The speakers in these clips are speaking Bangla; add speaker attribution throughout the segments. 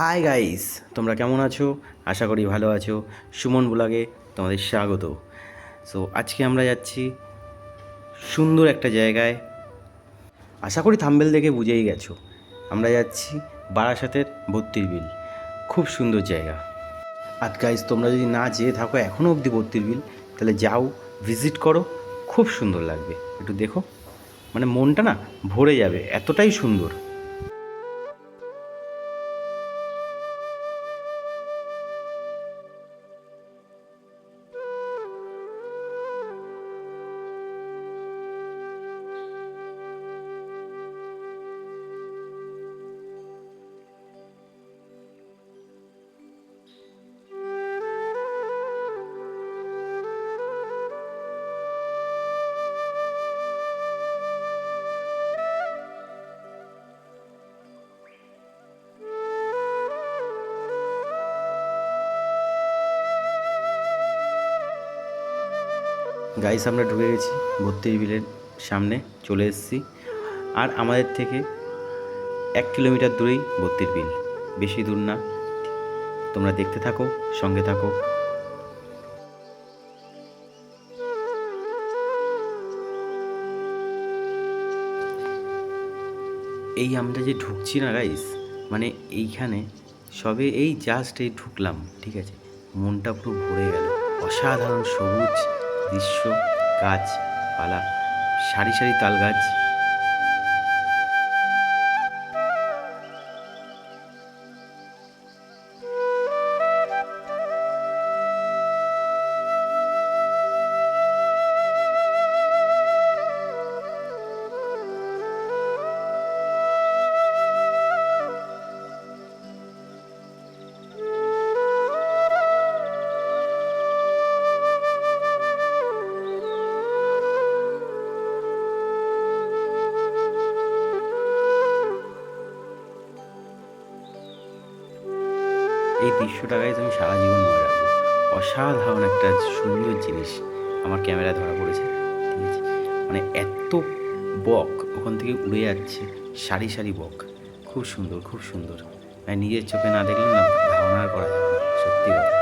Speaker 1: হাই গাইস তোমরা কেমন আছো? আশা করি ভালো আছো। সুমন ব্লগে তোমাদের স্বাগত। সো আজকে আমরা যাচ্ছি সুন্দর একটা জায়গায়। আশা করি থাম্বেল দেখে বুঝেই গেছো। আমরা যাচ্ছি বারাসাতের বত্রির বিল। খুব সুন্দর জায়গা। আর গাইস তোমরা যদি না যেয়ে থাকো এখনও অবধি বত্রির বিল, তাহলে যাও ভিজিট করো। খুব সুন্দর লাগবে। একটু দেখো। মানে মনটা না ভরে যাবে। এতটাই সুন্দর। গাইস, আমরা ঢুকে গেছি বত্রিশ বিলের সামনে, চলে এসেছি। আর আমাদের থেকে এক কিলোমিটার দূরেই বত্রিশ বিল। বেশি দূর না। তোমরা দেখতে থাকো, সঙ্গে থাকো। এই আমরা যে ঢুকছি না গাইস মানে এইখানে সবে এই জাস্ট এই ঢুকলাম, ঠিক আছে? মনটা পুরো ভরে গেল। অসাধারণ সবুজ। দৃশ্য গাছপালা সারি সারি তাল গাছ। এই দৃশ্যটা গাইজ আমি সারা জীবন মনে রাখব। অসাধারণ একটা সুন্দর জিনিস আমার ক্যামেরা ধরা পড়েছে। ঠিক আছে? মানে এত বক ওখান থেকে উড়ে যাচ্ছে, সারি সারি বক। খুব সুন্দর খুব সুন্দর। মানে নিজের চোখে না দেখলে না ধারণা করা সত্যি কথা।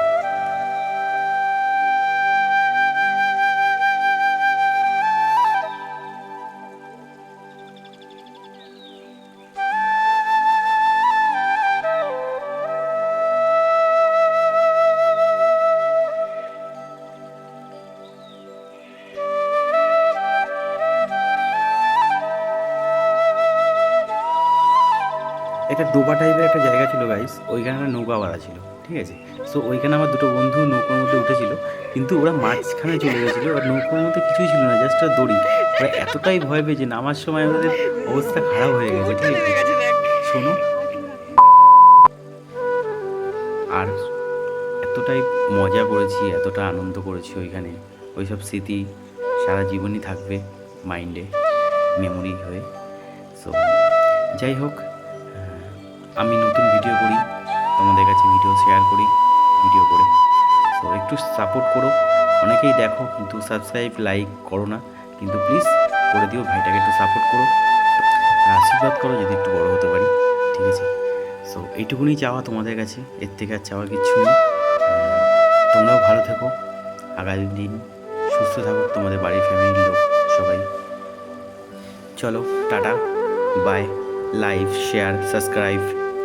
Speaker 1: একটা ডোবা টাইপের একটা জায়গা ছিল গাইস ওইখানে একটা নৌকা বাড়া ছিল, ঠিক আছে? সো ওইখানে আমার দুটো বন্ধু নৌকোর মধ্যে উঠেছিল, কিন্তু ওরা মাঝখানে চলে গেছিল আর নৌকোর মধ্যে কিছুই ছিল না জাস্ট দড়ি। ওরা এতটাই ভয় পেয়েছে, নামার সময় ওদের অবস্থা খারাপ হয়ে গেছে, ঠিক আছে? শোনো। আর এতটাই মজা করেছি, এতটা আনন্দ করেছি ওইখানে। ওইসব স্মৃতি সারা জীবনই থাকবে মাইন্ডে মেমোরি হয়ে। সো যাই হোক আমি নতুন ভিডিও করি, তোমাদের কাছে ভিডিও শেয়ার করি ভিডিও করে। তো একটু সাপোর্ট করো। অনেকেই দেখো, কিন্তু সাবস্ক্রাইব লাইক করো না। কিন্তু প্লিজ করে দিও, ভাইটাকে একটু সাপোর্ট করো। আশীর্বাদ করো, যদি একটু বড় হতে পারি। ঠিক আছে? সো এইটুকুনি চাওয়া তোমাদের কাছে। এর থেকে আর চাওয়ার কিচ্ছু নেই। তোমরাও ভালো থেকো। আগামী দিন সুস্থ থাকো, তোমাদের বাড়ির ফ্যামিলির লোক সবাই। চলো, tata. Bye like share subscribe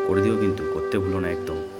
Speaker 1: করে দিও কিন্তু করতে ভুলো না একদম।